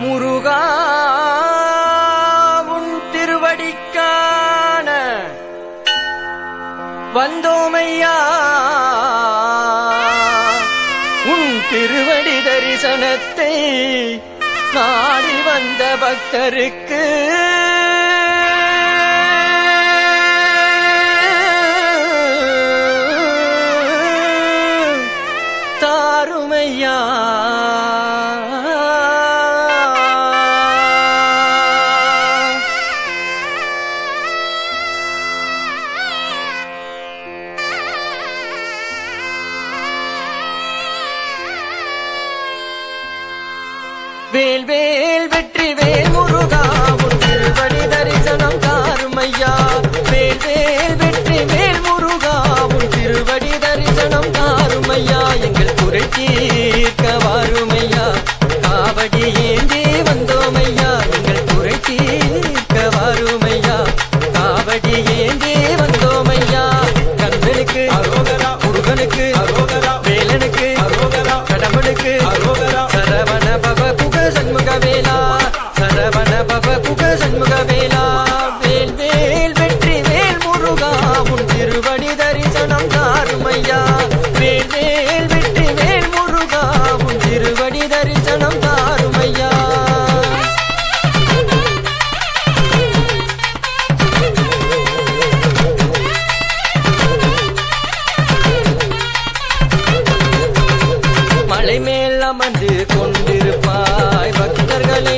முருகா உன் திருவடிக்கான வந்தோமையா? உன் திருவடி தரிசனத்தை நாடி வந்த பக்தருக்கு வேல் வேல் வெற்றி வேல் முருகா. திருவடி தரிசனம் தாருமையா வேல் வேல் வெற்றி வேல் முருகா. திருவடி தரிசனம் தாருமையா எங்கள் குறை தீர்க்க வாருமையா காவடி ஏந்தி வந்தோமையா எங்கள் குறை தீர்க்க வாருமையா காவடி ஏந்தி வந்தோமையா கந்தனுக்கு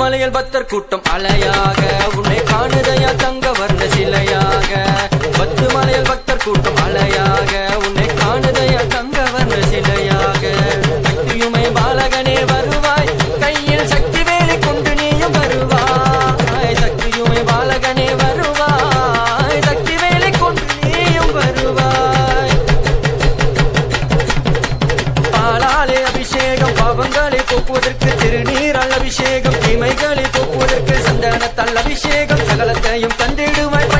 திருமலையில் பக்தர் கூட்டம் அலையாக. உன்னை காணுதையா தங்க வர்ண சிலையாக. பத்து மலையில் பக்தர் கூட்டம் அலை அபிஷேகம் பாவங்களை போக்குவதற்கு திருநீரால் அபிஷேகம் தீமைகளை போக்குவதற்கு சந்தனத்தால் அபிஷேகம் சகலத்தையும் தந்திடுவாய்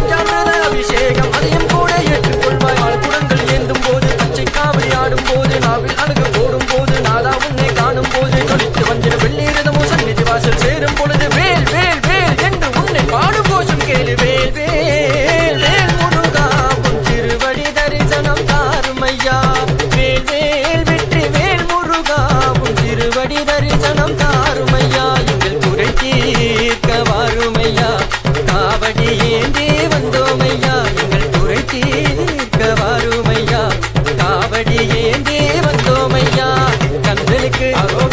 Okay. okay.